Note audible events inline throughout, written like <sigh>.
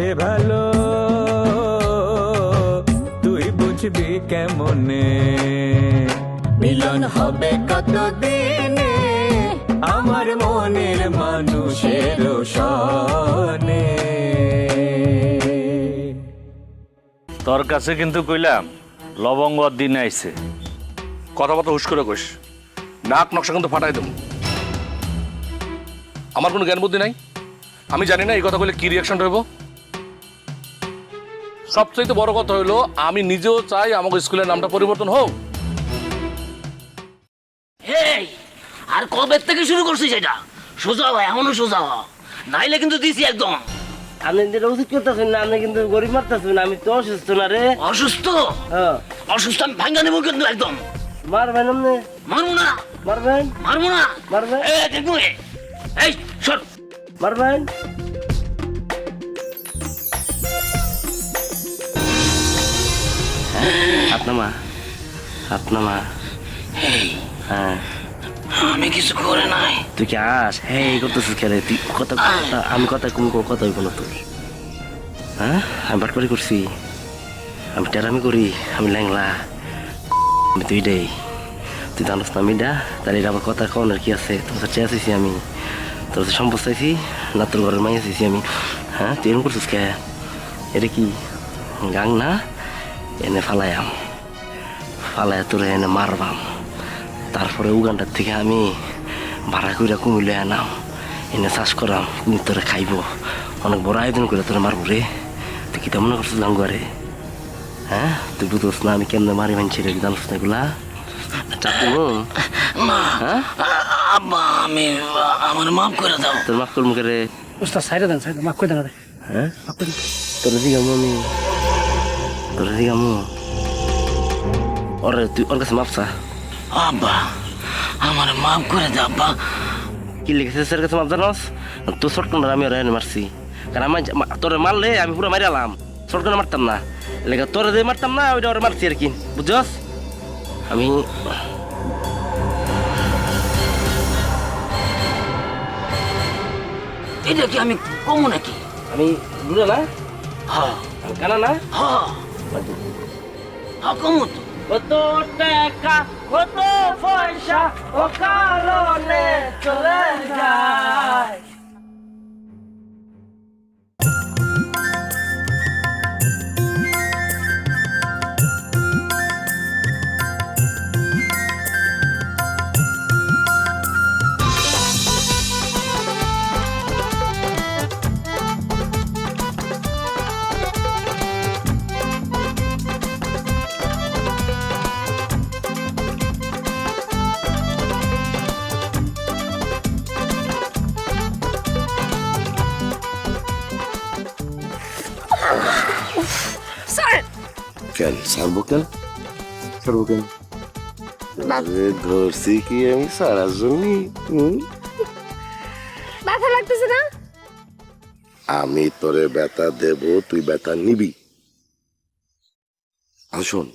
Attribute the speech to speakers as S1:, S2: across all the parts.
S1: সে ভালো। তুই বুঝবি কেমনে? মিলন হবে কত দিনে আমার মনের মানুষের সনে
S2: তোর কাছে কিন্তু কইলাম, লবঙ্গ দিন আইছে।
S3: কথাবার্তা হুশ করে কইস। নাক নকশা কিন্তু ফাটাই দেবো। আমার কোনো জ্ঞান বুদ্ধি নাই? আমি জানি না এই কথা বলে কি রিয়াকশন হইব সবচেয়ে বড় কথা হইল আমি নিজেও চাই আমাকে স্কুলের নামটা পরিবর্তন হোক।
S4: এই আর কবে থেকে শুরু করছিস এটা? সোজা হয় এখনও সোজা হ। নাইলে কিন্তু দিছি একদম।
S5: আপনি যেটা উচিত করতেছেন না আপনি কিন্তু গরিব মারতেছেন আমি তো অসুস্থ না রে।
S4: অসুস্থ?
S5: হ্যাঁ।
S4: অসুস্থ আমি ভাঙ্গা নেব কিন্তু একদম।
S5: মারবেন আপনি?
S4: মারবো না।
S5: মারবেন?
S4: মারবো না।
S5: মারবেন?
S4: এ দেখব এই সর।
S5: মারবেন? আপনার মা আপনার মা হ্যাঁ।
S4: আমি কিছু করে নাই।
S5: তুই কি আস? হ্যাঁ এই করতেছিস খেলে তুই কথা আমি কথা কম কথা হইব না তোর। হ্যাঁ? আমি বাটপারি করছি। আমি টেরামি করি আমি ল্যাংলা। আমি তুই দেই। তুই জানোস না আমি ডা তাহলে আবার কথা কন আর কি আছে? তোর সাথে আসিছি আমি। তোর সাথে সম্পদ চাইছি না তোর ঘরের মাই আসিছি আমি। হ্যাঁ? তুই এরকম করছিস কে? এটা কি? গাং না? এনে ফালায়াম ফালায়া তোর এনে মারবাম। তারপরে উগানটার থেকে আমি ভাড়া করে কুমিলে আনাম এনে চাষ করাম কুমির তোরে খাইব। অনেক বড় আয়োজন করে তোরে মারবো রে। তুই কি তেমন করছিস গাঙ্গুয়ারে হ্যাঁ? তুই বুঝোস না আমি কেমনে মারি মানছি রে জানোস না এগুলা? চাকু হ্যাঁ?
S4: আব্বা আমি আমার মাফ করে দাও।
S5: তোর মাফ করব কে রে।
S6: উস্তাদ সাইডে দেন সাইডে মাফ করে দেন
S5: হ্যাঁ? তোর আমি তোর দিগামো ওরে তুই ওর কাছে মাপসা
S4: আব্বা আমার মাফ করে দাও আব্বা
S5: কি লিখেছে স্যার কাছে মাপ জানোস তো শর্টকাট আমি ওরা মারছি কারণ আমি মা- তোরে মারলে আমি পুরো মারিয়ালাম শর্টকাট মারতাম না লেগে তোরে দিয়ে মারতাম না ওইটা ওরা মারছি আর কি বুঝছস আমি
S4: এটা কি আমি কমু নাকি
S5: আমি বুঝো না
S4: হ্যাঁ
S5: কানা না
S4: হ্যাঁ হ্যাঁ কমু তো
S5: কত টাকা কত পয়সা ও কারণে চলে যায়।
S7: কেন ছাড়বো কেন আরে ধরছি কি আমি সারার জন্য
S8: ব্যথা লাগতেছে না?
S7: আমি তোরে ব্যথা দেব তুই ব্যথা নিবি। আর শোন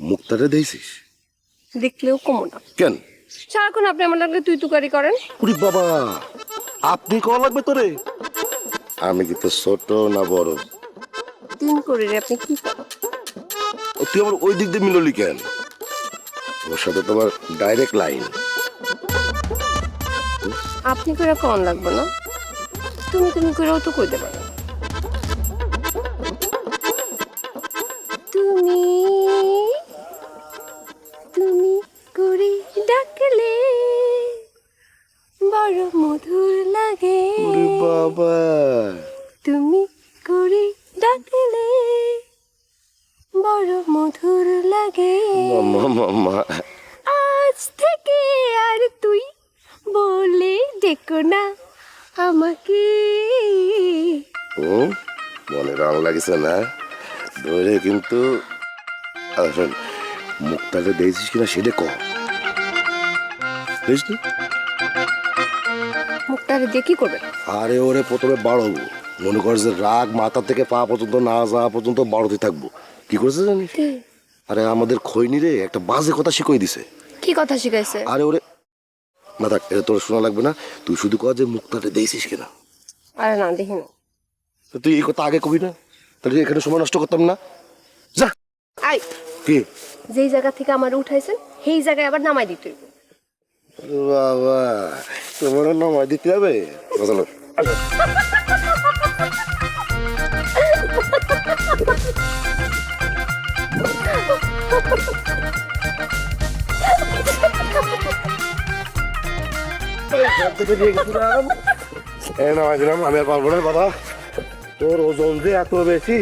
S7: মুক্তারে দিয়েছিস
S8: দেখলেও কমো না।
S7: কেন?
S8: সারাক্ষণ আপনি আমার লাগলে তুই তুকারি করেন।
S7: উরি বাবা আপনি কল লাগবে তোরে? আমি কি তো ছোট না বড়?
S8: তিন করে আপনি কি করেন?
S7: তুই আমার ওই দিক দিয়ে মিললি কেন? ওর সাথে তোমার ডাইরেক্ট লাইন
S8: আপনি করে কোন লাগবে না। তুমি তুমি করেও তো কই পারো। আমাকে।
S7: হুম মনে রং লাগিছে না? ধরে কিন্তু শোন মুখটাকে দিয়েছিস কিনা সেটা কম বুঝলি?
S8: মুখটারে দিয়ে কি করবে?
S7: আরে ওরে প্রথমে বাড়াবো মনে কর যে রাগ মাথা থেকে পা পর্যন্ত না যাওয়া পর্যন্ত বাড়তে থাকব। কি করেছে জানিস? আরে আমাদের খৈনি রে একটা বাজে কথা শিখিয়ে দিছে।
S8: কি কথা শিখাইছে?
S7: আরে ওরে না থাক এটা তোর শোনা লাগবে না। তুই শুধু কর যে মুক্তাটা দিয়েছিস কিনা।
S8: আরে না দেখি না।
S7: তুই এই কথা আগে কবি না? তাহলে এখানে সময় নষ্ট করতাম না। যা।
S8: আই।
S7: কি?
S8: যেই জায়গা থেকে আমার উঠাইছেন সেই জায়গায় আবার নামাই দিতে
S7: বাবা তোমার নামাই দিতে হবে? চলো। <laughs> এই নামাই দিলাম আমি আর পারব না বাবা। তোর ওজন যে এত বেশি।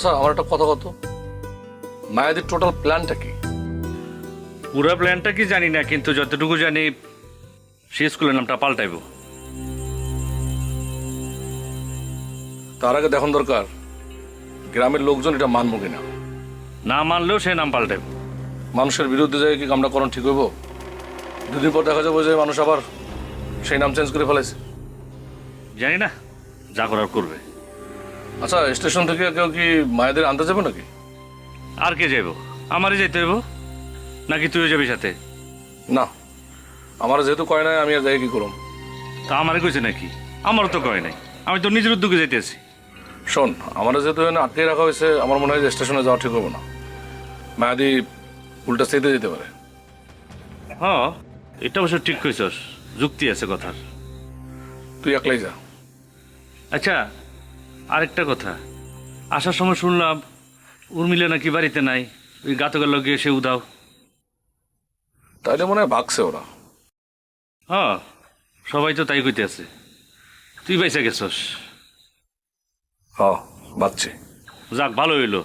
S3: আচ্ছা আমার একটা কথা কত? মায়াদের টোটাল প্ল্যানটা কি?
S2: পুরা প্ল্যানটা কি জানি না কিন্তু যতটুকু জানি সে স্কুলের নামটা পাল্টাইব।
S3: তার আগে দেখন দরকার গ্রামের লোকজন এটা মানবো কিনা?
S2: না মানলেও সে নাম পাল্টাইব।
S3: মানুষের বিরুদ্ধে যায় কি কামটা করণ ঠিক হইব? দুদিন পর দেখা যাব যে মানুষ আবার সেই নাম চেঞ্জ করে ফেলেছে
S2: জানি না যা করার করবে।
S3: আচ্ছা স্টেশন থেকে কেউ কি মায়েদের আনতে যাবে নাকি?
S2: আর কে যাইব? আমারই যাইতে হইব? নাকি তুইও যাবি সাথে?
S3: না আমার যেহেতু কয় নাই আমি আর যাই কি করুম?
S2: তা আমারই কইছে নাকি? আমারও তো কয় নাই। আমি তো নিজের উদ্যোগে যাইতেছি
S3: শোন আমার যেহেতু এখানে আটকে রাখা হয়েছে আমার মনে হয় যে স্টেশনে যাওয়া ঠিক হবে না। মায়াদি উল্টা সেতে যেতে পারে।
S2: হ্যাঁ এটা অবশ্য ঠিক কইছস। যুক্তি আছে কথার।
S3: তুই একলাই যা।
S2: আচ্ছা আরেকটা কথা। আসার সময় শুনলাম উর্মিলা নাকি বাড়িতে নাই। ওই গাতকের লগে এসে উদাও
S3: তাইলে মনে হয় ভাগছে ওরা।
S2: হ্যাঁ সবাই তো তাই কইতে আছে। তুই বাইসা গেছস?
S3: হ্যাঁ বাচ্চি।
S2: যাক ভালো হইল।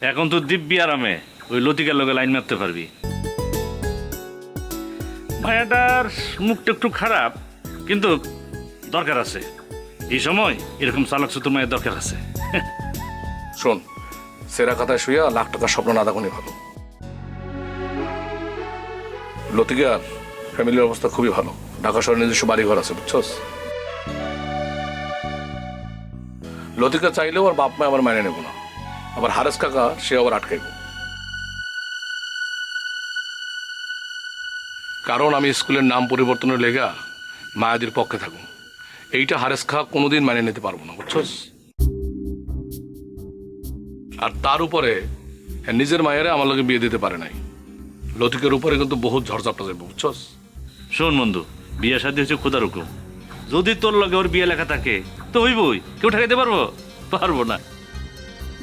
S2: এখন তো দিব্যি আরামে ওই লতিকার লগে লাইন মারতে পারবি। ভাইয়াটার মুখটা একটু খারাপ কিন্তু দরকার আছে। এই সময় এরকম চালক সুতোর মায়ের দরকার আছে।
S3: শোন, সেরা খাতায় শুইয়া লাখ টাকার স্বপ্ন না দেখুনি ভালো। লতিকার ফ্যামিলির অবস্থা খুবই ভালো। ঢাকা শহরে নিজস্ব বাড়িঘর আছে, বুঝছস? লতিকা চাইলেও আর বাপ মা আমার মেনে নেব না। আবার হারেস কাকা, সে আবার আটকাইব। কারণ আমি স্কুলের নাম পরিবর্তনের লেগা মায়াদির পক্ষে থাকুন এইটা হারেস খা কোনোদিন মেনে নিতে পারব না বুঝছস আর তার উপরে নিজের মায়েরা আমার লোকে বিয়ে দিতে পারে নাই। লতিকের উপরে কিন্তু বহুত ঝড়ঝাপটা যাবে বুঝছস
S2: শোন বন্ধু বিয়ে শাদী হচ্ছে খোদার হুকুম। যদি তোর লগে ওর বিয়ে লেখা থাকে তো হইবই। কেউ ঠেকাইতে পারব? পারব না।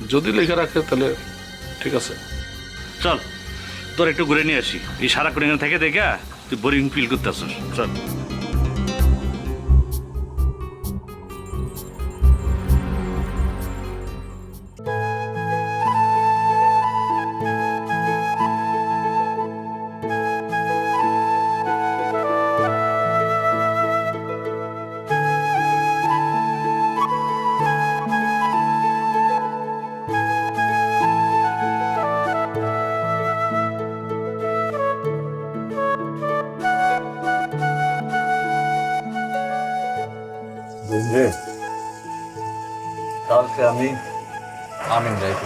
S3: যদি লেখা রাখে তাহলে ঠিক আছে।
S2: চল তোর একটু ঘুরে নিয়ে আসি। এই সারাক্ষণ এখানে থেকে দেখা তুই বোরিং ফিল করতে করতেছিস। চল।
S9: কালকে আমি আমিন গেছি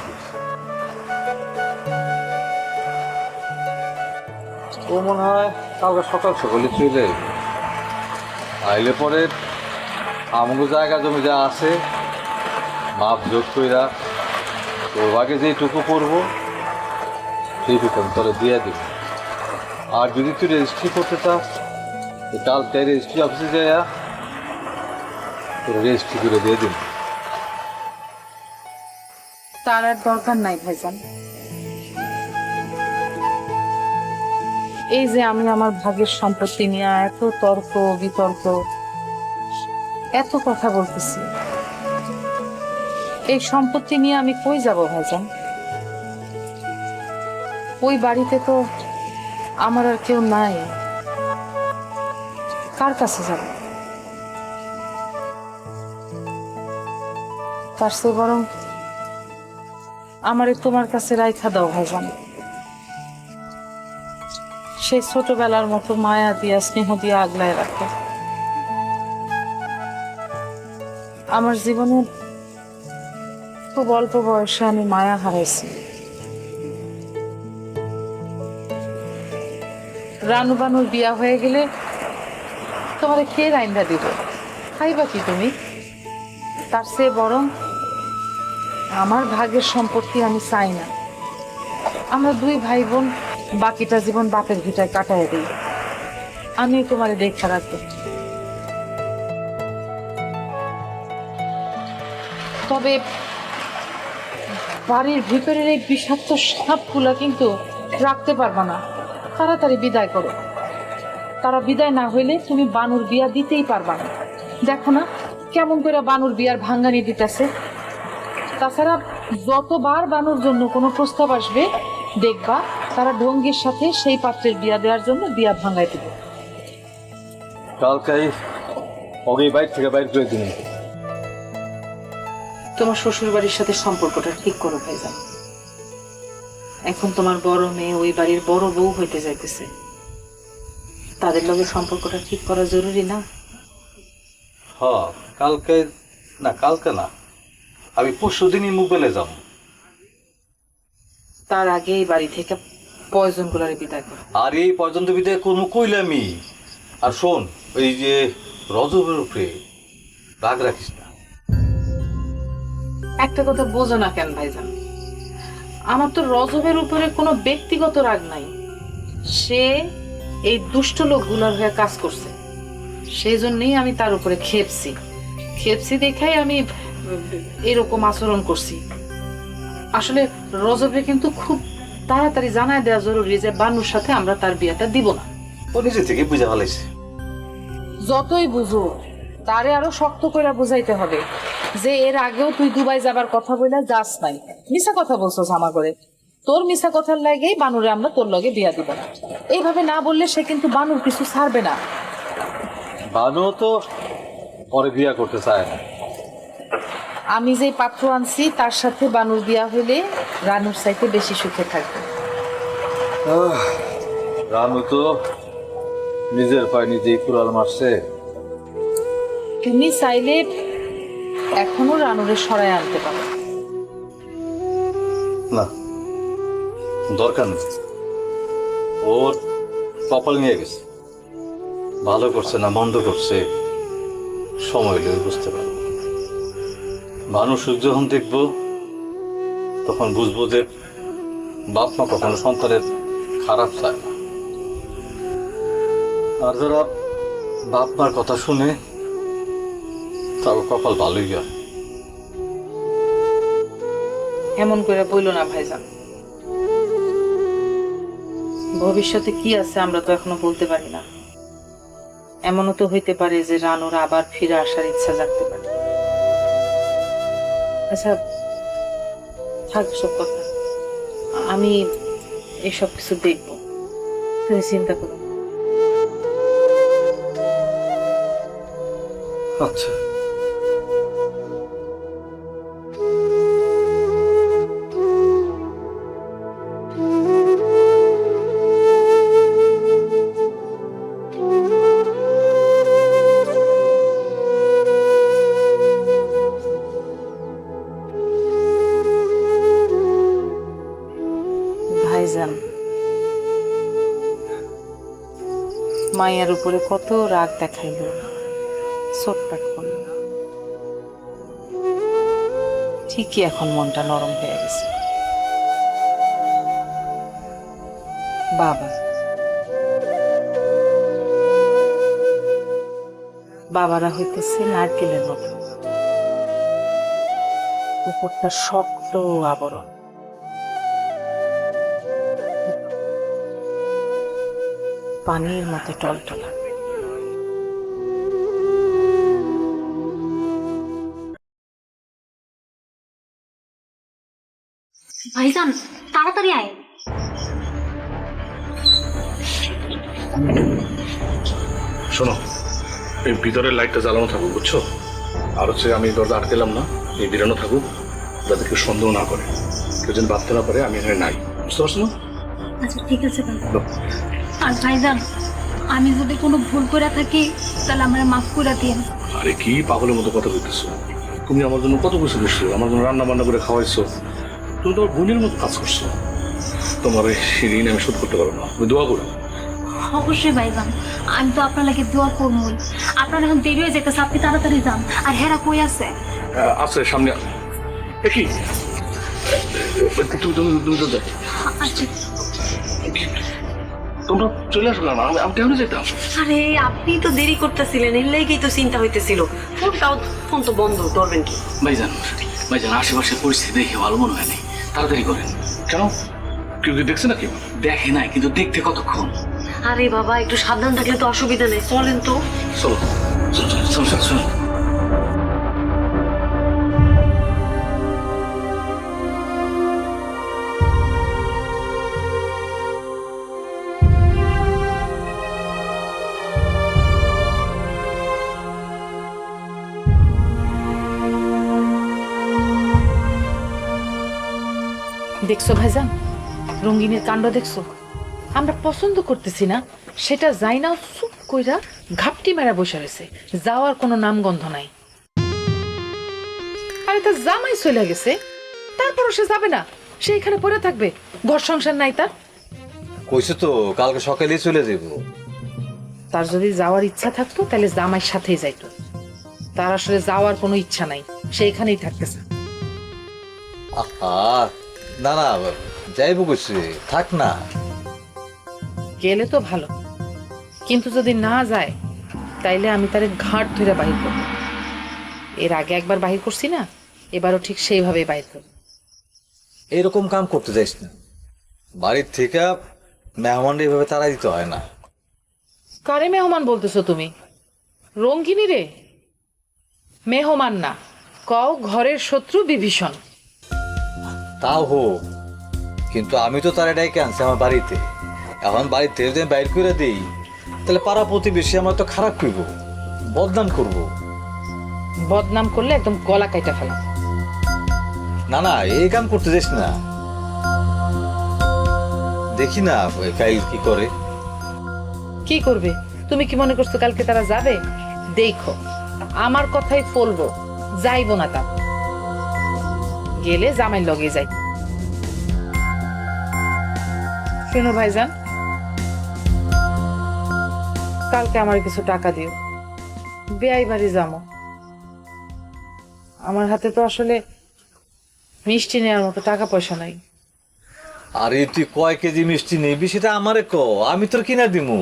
S9: ও মনে হয় কালকে সকাল সকালে চলে। আইলে পরে আমগো জায়গা জমি যা আছে, মাপ যোগ কইরা তোর যেটুকু করব, সেইটুকু আমি তোরে দিয়ে দিব। আর যদি তুই রেজিস্ট্রি করতে চাস কালকে রেজিস্ট্রি অফিসে যাইয়া রেজিস্ট্রি করে দিয়ে দিন।
S10: তার আর দরকার নাই ভাইজান। এই যে আমি আমার ভাগের সম্পত্তি নিয়ে এত তর্ক, বিতর্ক, এত কথা বলতেছি। এই সম্পত্তি নিয়ে আমি কই যাব ভাইজান? ওই বাড়িতে তো আমার আর কেউ নাই। কার কাছে যাব? তার বরং আমারে তোমার কাছে রাইখা দাও, ভাইজান। সেই ছোটবেলার মতো মায়া দিয়া, স্নেহ দিয়া আগলায় রাখো। আমার জীবনে খুব অল্প বয়সে আমি মায়া হারাইছি। রানু বানুর বিয়া হয়ে গেলে তোমার কে রাইন্দা দিব? খাইবা কি তুমি? তার চেয়ে বরং আমার ভাগের সম্পত্তি আমি চাই না। আমরা দুই ভাই বোন বাকিটা জীবন বাপের ভিটায় কাটায় দিই। আমি তোমার দেখা রাখব। তবে বাড়ির ভিতরের এই বিষাক্ত সাপগুলা কিন্তু রাখতে পারবা না। তাড়াতাড়ি বিদায় করো। তারা বিদায় না হইলে তুমি বানুর বিয়া দিতেই পারবা না। দেখো না, কেমন করে বানুর বিয়ার ভাঙ্গানি দিতেছে। তাছাড়া যতবার বানুর জন্য কোনো প্রস্তাব আসবে দেখবা তারা ঢঙ্গির সাথে সেই পাত্রের বিয়া দেওয়ার জন্য বিয়া ভাঙাই দেবে।
S9: কালকেই ওকে বাইর থেকে বাইর করে দিন।
S10: তোমার শ্বশুর বাড়ির সাথে সম্পর্কটা ঠিক করো ভাইজান। এখন তোমার বড় মেয়ে ওই বাড়ির বড় বউ হইতে যাইতেছে। তাদের লগে সম্পর্কটা ঠিক করা জরুরি না?
S9: হ কালকে না কালকে না। আমি পরশু দিনই মোবাইলে যাব।
S10: তার আগে এই বাড়ি থেকে পয়জন গুলারে বিদায় করো।
S9: আর এই পর্যন্ত বিদায় কর্ম কইলামই আর শোন ওই যে রজবের উপরে রাগ রাখিস না।
S10: একটা কথা বোঝো না কেন ভাইজান? আমার তো রজবের উপরে কোনো ব্যক্তিগত রাগ নাই। সে এই দুষ্ট লোকগুলোর হয়ে কাজ করছে। সেই জন্যই আমি তার উপরে খেপছি। খেপছি দেখাই আমি এরকম আচরণ করছি। আসলে রজবে কিন্তু খুব তাড়াতাড়ি জানায় দেওয়া জরুরি যে বানুর সাথে আমরা তার বিয়েটা দিব না।
S9: ও নিজে থেকে বুঝে ফেলাইছে।
S10: যতই বুঝো তারে আরও শক্ত করে বুঝাইতে হবে যে এর আগেও তুই দুবাই যাবার কথা বলে যাস নাই। মিশা কথা বলছস আমার করে তোর মিশা কথার লাগেই বানুরে আমরা তোর লগে বিয়া দিব না। এইভাবে না বললে সে কিন্তু বানুর কিছু ছাড়বে না।
S9: বানু তো পরে বিয়া করতে চায় না।
S10: আমি যে পাত্র আনছি তার সাথে বানুর বিয়া হইলে রানুর চাইতে বেশি সুখে থাকবে।
S9: রানু তো নিজের পায়ে নিজেই কুড়াল মারছে।
S10: তুমি চাইলে এখনও রানুরে সরায় আনতে পারো।
S9: না দরকার নেই। ওর কপাল নিয়ে গেছে। ভালো করছে না মন্দ করছে সময় বুঝতে পারব। মানুষ যখন দেখব, তখন বুঝব যে বাপ মা কখনো সন্তানের খারাপ চায় না। আর যারা বাপ মার কথা শুনে তার কপাল ভালোই হয়।
S10: এমন করে বইল না ভাইজান। ভবিষ্যতে কি আছে আমরা তো এখনও বলতে পারি না। এমনও তো হইতে পারে যে রানুর আবার ফিরে আসার ইচ্ছা জাগতে পারে। আচ্ছা থাক সব কথা। আমি এসব কিছু দেখব। তুমি চিন্তা করো
S9: আচ্ছা।
S10: মায়ের উপরে কত রাগ দেখাইল। চটপাট করল ঠিকই এখন মনটা নরম হয়ে গেছে। বাবা। বাবারা হইতেছে নারকেলের মতো। উপরটা শক্ত আবরণ। পানির মতো টলটলা।
S8: ভাইজান তাড়াতাড়ি আয়।
S3: শোনো এই ভিতরের লাইটটা জ্বালানো থাকুক বুঝছ? আর হচ্ছে আমি দরজা আটকেলাম না এই বেরানো থাকুক যাতে কেউ সন্দেহ না করে। কেউ যেন ভাবতে না পারে আমি এখানে নাই। বুঝতে পারছ না?
S8: আচ্ছা ঠিক আছে আর ভাইজান আমি যদি কোনো ভুল করে থাকি তাহলে আমার মাফ করে দিন
S3: আরে কি পাগলের মতো কথা বলতেছো তুমি আমার জন্য কত কিছু করছ আমার জন্য রান্না বান্না করে খাওয়াইছো। তুমি তোমার বোনের মতো কাজ করছ। তোমার এই ঋণ আমি শোধ করতে পারব না তুমি দোয়া করো।
S8: অবশ্যই ভাইজান আমি তো আপনার লাগে দোয়া করবই। আপনার এখন দেরি হয়ে যেতেছে আপনি তাড়াতাড়ি যান। আর হেরা কই আছে?
S3: আছে সামনে। এ তুমি তুমি তুমি তো দেখো
S8: আচ্ছা।
S3: তোমরা চলে আসো না আমি কেমন যেতাম।
S11: আরে আপনি তো দেরি করতেছিলেন এর লেগেই তো চিন্তা হইতেছিল। ফোনটাও ফোন তো বন্ধ ধরবেন কি?
S4: ভাইজান ভাইজান আশেপাশের পরিস্থিতি দেখে ভালো মনে হয় নাই। তাড়াতাড়ি করেন।
S3: কেন? কেউ কি দেখছে নাকি?
S4: দেখে নাই কিন্তু দেখতে কতক্ষণ?
S11: আরে বাবা একটু সাবধান থাকলে তো অসুবিধা নেই চলেন তো।
S3: চলো
S4: চল চল চল।
S10: দেখছ ভাইজান? রঙ্গিনের কাণ্ড দেখছ? আমরা পছন্দ করতেছি না। সেটা যাই না চুপ কইরা ঘাপটি মেরা বসে রয়েছে। যাওয়ার কোনো নামগন্ধ নাই। আরে তার জামাই চলে গেছে। তারপরও সে যাবে না। সে এখানে পড়ে থাকবে। ঘর সংসার নাই তার।
S9: কইছে তো কালকে সকালেই চলে যাব।
S10: তার যদি যাওয়ার ইচ্ছা থাকতো তাহলে জামাইয়ের সাথেই যাইতো। তার আসলে যাওয়ার কোনো ইচ্ছা নাই। সে এখানেই থাকতেছে।
S9: আহা না না যাইবো কইছে থাক না।
S10: গেলে তো ভালো কিন্তু যদি না যায় তাইলে আমি তারে ঘাট ধরে বাহির করব। এর আগে একবার বাহির করছি না এবারও ঠিক সেইভাবে বাহির করব।
S9: এরকম কাম করতে যাইস না। বাড়ির থেকে মেহমান এইভাবে তারা দিতে হয় না।
S10: কারে মেহমান বলতেছো তুমি? রঙ্গিনী রে? মেহমান না কও ঘরের শত্রু বিভীষণ।
S9: তাও হোক কিন্তু আমি তো তার এটাই আনছি আমার বাড়িতে। এখন বাড়িতে যদি আমি বাইর করে দিই তাহলে পাড়া প্রতিবেশী আমার তো খারাপ করব বদনাম করব।
S10: বদনাম করলে একদম গলা কাইটা ফেলা।
S9: না না এই কাম করতে যাস না। দেখি না কাইল কি করে।
S10: কি করবে? তুমি কি মনে করছ কালকে তারা যাবে? দেখো আমার কথাই ফলবো যাইবো না তা গেলে জামাই লগে যাই। শোনো ভাইজান, কালকে আমার কিছু টাকা দিও। বেআই বাড়ি যাব আমার হাতে তো আসলে মিষ্টি নেওয়ার মতো টাকা পয়সা নাই।
S9: আরে, তুই কয় কেজি মিষ্টি নিবি সেটা আমারে ক, আমি তোর কিনা দিমু।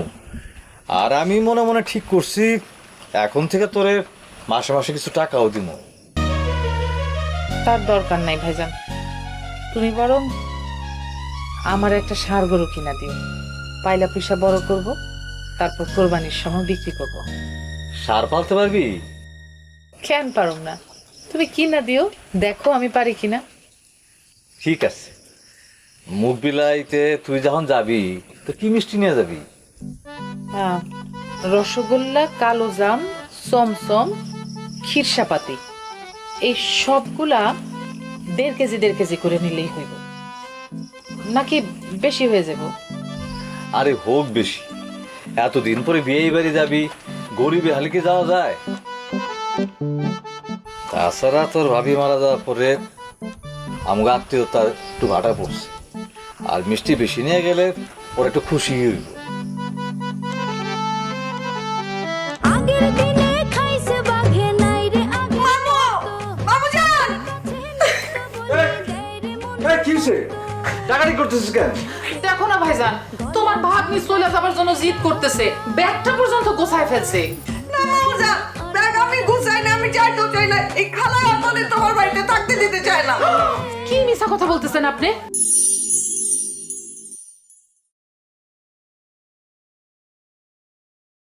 S9: আর আমি মনে মনে ঠিক করছি, এখন থেকে তোরে মাসে মাসে কিছু টাকাও দিমু।
S10: তার দরকার নাই ভাইজান। তুমি বরং আমার একটা সার গরু কিনা দিও। পাইলা পয়সা বড় করব তারপর কোরবানির সময় বিক্রি করব।
S9: সার পালতে পারবি?
S10: কেন পারুম না? তুমি কিনা দিও দেখো আমি পারি কিনা।
S9: ঠিক আছে। মুখ বিলাইতে তুই যখন যাবি তো কি মিষ্টি নিয়ে যাবি?
S10: হ্যাঁ রসগোল্লা কালো জাম চমচম ক্ষীরসাপাতি। এই সবগুলা দেড় কেজি দেড় কেজি করে নিলেই হইব। নাকি বেশি হয়ে যাব?
S9: আরে হোক বেশি। এতদিন পরে বিয়ে বাড়ি যাবি, গরিবে হালিকে যাওয়া যায়। তাছাড়া তোর ভাবি মারা যাওয়ার পরে আমগো আত্মীয়তা একটু ভাটা পড়ছে। আর মিষ্টি বেশি নিয়ে গেলে ওর একটু খুশি হইব। করতেছিস কেন?
S10: দেখো না ভাইজান তোমার ভাগ্নি চলে যাবার জন্য জিদ করতেছে ব্যাগটা পর্যন্ত গোছায় ফেলছে।
S11: না মামুজা ব্যাগ আমি গোছাই না আমি যাইতেও চাই না এই খালা বলে তোমার বাড়িতে থাকতে দিতে চায় না।
S10: কি মিছা কথা বলতেছেন আপনি?